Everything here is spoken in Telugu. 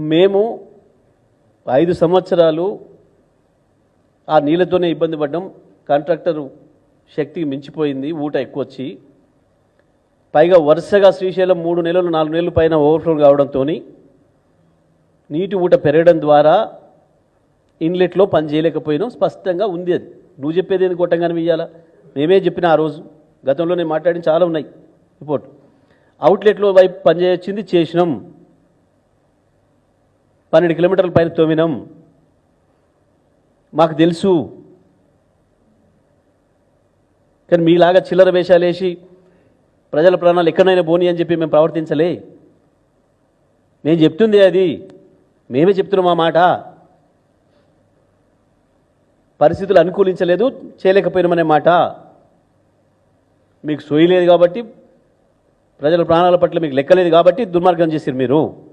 మేము ఐదు సంవత్సరాలు ఆ నీళ్ళతోనే ఇబ్బంది పడ్డాం. కాంట్రాక్టర్ శక్తికి మించిపోయింది ఊట ఎక్కువ వచ్చి పైగా వరుసగా శ్రీశైలం మూడు నెలలు నాలుగు నెలలు పైన ఓవర్ఫ్లో కావడంతో నీటి ఊట పెరగడం ద్వారా ఇన్లెట్లో పని చేయలేకపోయినాం. స్పష్టంగా ఉంది అది. నువ్వు చెప్పేది ఎందుకు కొట్టంగానే ఇయ్యాలా? మేమే చెప్పిన ఆ రోజు. గతంలో నేను మాట్లాడిన చాలా ఉన్నాయి రిపోర్ట్. అవుట్లెట్లో వైపు పనిచేయొచ్చింది చేసినాం. పన్నెండు కిలోమీటర్ల పైన తోమినాం. మాకు తెలుసు. కానీ మీలాగా చిల్లర వేషాలు వేసి ప్రజల ప్రాణాలు ఎక్కడైనా పోనీ అని చెప్పి మేము ప్రవర్తించలే. మేము చెప్తుంది అది. మేమే చెప్తున్నాం ఆ మాట. పరిస్థితులు అనుకూలించలేదు చేయలేకపోయినామనే మాట. మీకు సోయలేదు కాబట్టి ప్రజల ప్రాణాల పట్ల మీకు లెక్కలేదు కాబట్టి దుర్మార్గం చేశారు మీరు.